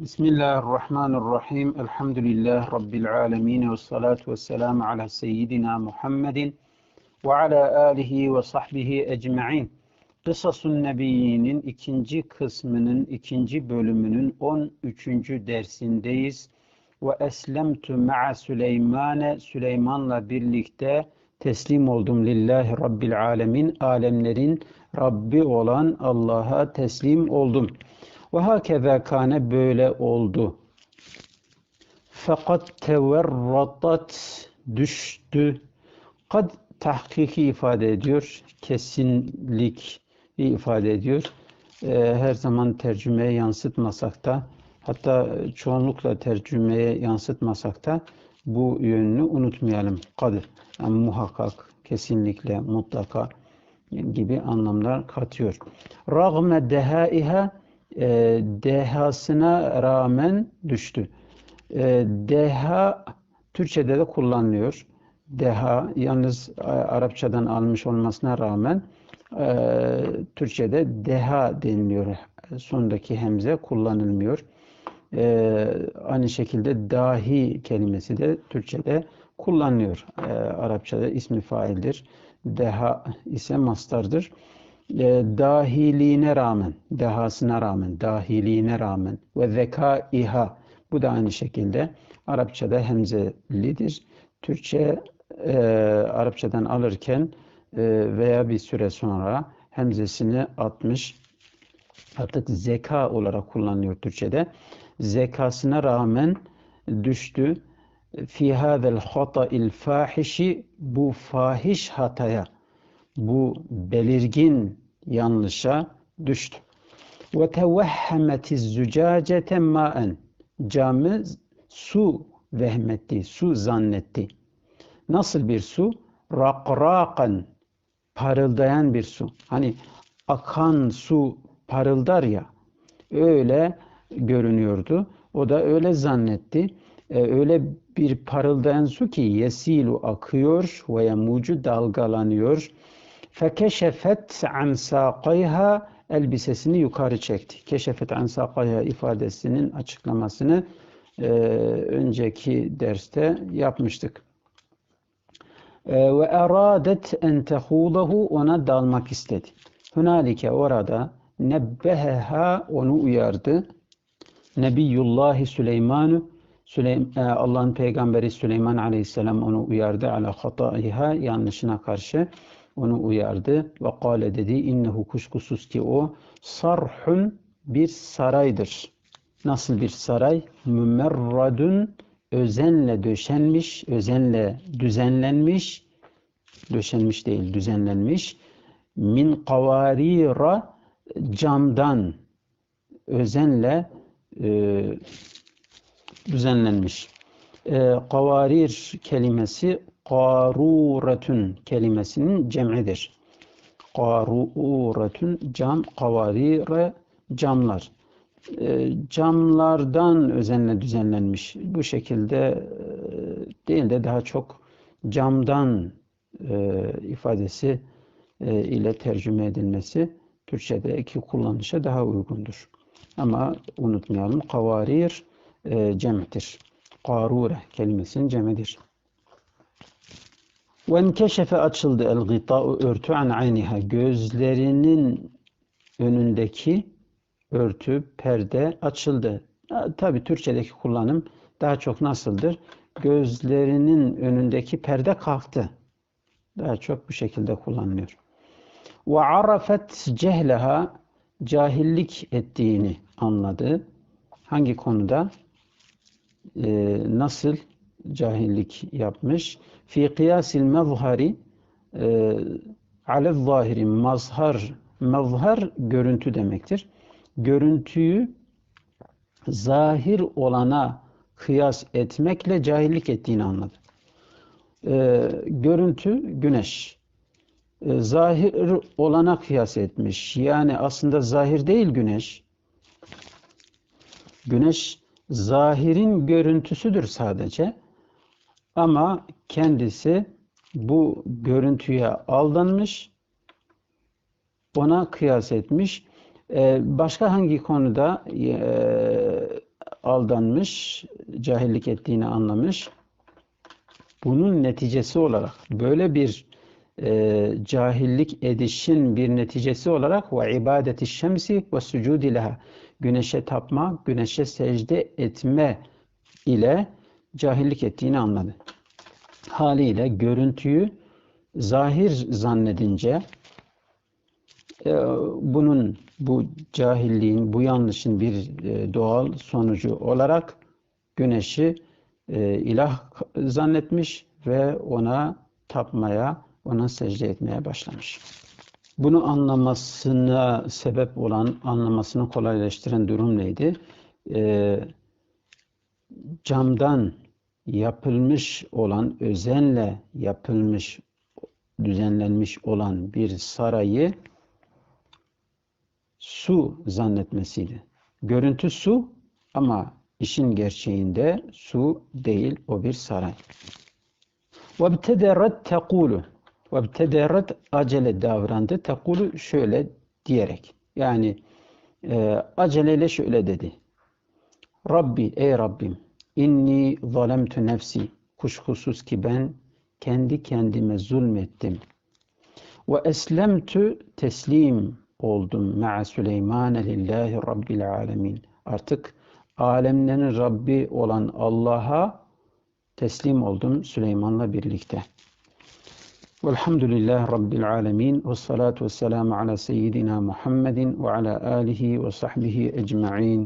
Bismillahirrahmanirrahim. Elhamdülillah Rabbil alemin. Ve salatu ve selamu ala seyyidina Muhammedin ve ala alihi ve sahbihi ecma'in. Kısasun Nebiyyinin ikinci kısmının ikinci bölümünün 13. dersindeyiz. Ve eslemtu ma'a Süleymane Süleyman'la birlikte teslim oldum lillahi rabbil alemin. Alemlerin Rabbi olan Allah'a teslim oldum. Ve hakeza kane böyle oldu. Fakat teverratat düştü. Kad tahkiki ifade ediyor. Kesinlik ifade ediyor. Ee, her zaman tercümeye yansıtmasak da hatta çoğunlukla tercümeye yansıtmasak da bu yönünü unutmayalım. Kad yani muhakkak, kesinlikle, mutlaka gibi anlamlar katıyor. Ragme dehaiha e, dehasına rağmen düştü. E, deha Türkçe'de de kullanılıyor. Deha yalnız Arapçadan almış olmasına rağmen e, Türkçe'de deha deniliyor. Sondaki hemze kullanılmıyor. E, aynı şekilde dahi kelimesi de Türkçe'de kullanılıyor. E, Arapçada ismi faildir. Deha ise mastardır e, dahiliğine rağmen, dehasına rağmen, dahiliğine rağmen ve zekaiha bu da aynı şekilde Arapçada hemzelidir. Türkçe e, Arapçadan alırken e, veya bir süre sonra hemzesini atmış artık zeka olarak kullanılıyor Türkçe'de. Zekasına rağmen düştü. Fi hadel hata'il fahişi bu fahiş hataya bu belirgin yanlışa düştü. Ve tevehhemetiz zücacete maen camı su vehmetti, su zannetti. Nasıl bir su? Rakrakan parıldayan bir su. Hani akan su parıldar ya öyle görünüyordu. O da öyle zannetti. Ee, öyle bir parıldayan su ki yesilu akıyor ve yamucu dalgalanıyor. Fekeşefet an elbisesini yukarı çekti. Keşefet an ifadesinin açıklamasını e, önceki derste yapmıştık. E, ve eradet en tehudahu ona dalmak istedi. Hünalike orada nebbeheha onu uyardı. Nebiyullahi Süleymanu Süleym e, Allah'ın peygamberi Süleyman Aleyhisselam onu uyardı ala hataiha yanlışına karşı onu uyardı ve kâle dedi innehu kuşkusuz ki o sarhun bir saraydır. Nasıl bir saray? Mümerradun özenle döşenmiş, özenle düzenlenmiş, döşenmiş değil düzenlenmiş. Min kavarira camdan özenle e, düzenlenmiş. E, kavarir kelimesi karuretun kelimesinin cem'idir. Karuretun cam, kavarire camlar. E, camlardan özenle düzenlenmiş. Bu şekilde e, değil de daha çok camdan e, ifadesi e, ile tercüme edilmesi Türkçedeki kullanışa daha uygundur. Ama unutmayalım kavarir e, cem'tir. Karure kelimesinin cem'idir. Venkeşefe açıldı el gıta'u örtü an ayniha. Gözlerinin önündeki örtü, perde açıldı. Tabi Türkçedeki kullanım daha çok nasıldır? Gözlerinin önündeki perde kalktı. Daha çok bu şekilde kullanılıyor. Ve arafet cehleha cahillik ettiğini anladı. Hangi konuda? Ee, nasıl? Cahillik yapmış? fi kıyasil mezhari e, ale zahiri mazhar mezhar görüntü demektir. Görüntüyü zahir olana kıyas etmekle cahillik ettiğini anladı. E, görüntü güneş. E, zahir olana kıyas etmiş. Yani aslında zahir değil güneş. Güneş zahirin görüntüsüdür sadece. Ama kendisi bu görüntüye aldanmış, ona kıyas etmiş. Ee, başka hangi konuda e, aldanmış, cahillik ettiğini anlamış. Bunun neticesi olarak böyle bir e, cahillik edişin bir neticesi olarak ve ibadeti şemsi ve sucudi leha güneşe tapma, güneşe secde etme ile cahillik ettiğini anladı. Haliyle görüntüyü zahir zannedince e, bunun bu cahilliğin, bu yanlışın bir e, doğal sonucu olarak güneşi e, ilah zannetmiş ve ona tapmaya, ona secde etmeye başlamış. Bunu anlamasına sebep olan, anlamasını kolaylaştıran durum neydi? Camdan yapılmış olan, özenle yapılmış, düzenlenmiş olan bir sarayı su zannetmesiydi. Görüntü su ama işin gerçeğinde su değil, o bir saray. وَابْتَدَرَتْ تَقُولُ وَابْتَدَرَتْ acele davrandı. Tekulu şöyle diyerek. Yani e, aceleyle şöyle dedi. Rabbi, ey Rabbim, inni zalemtu nefsi. Kuşkusuz ki ben kendi kendime zulmettim. Ve eslemtu teslim oldum ma'a Süleymane lillahi rabbil alemin. Artık alemlerin Rabbi olan Allah'a teslim oldum Süleyman'la birlikte. Velhamdülillah Rabbil alemin ve salatu ve selamu ala seyyidina Muhammedin ve ala alihi ve sahbihi ecma'in.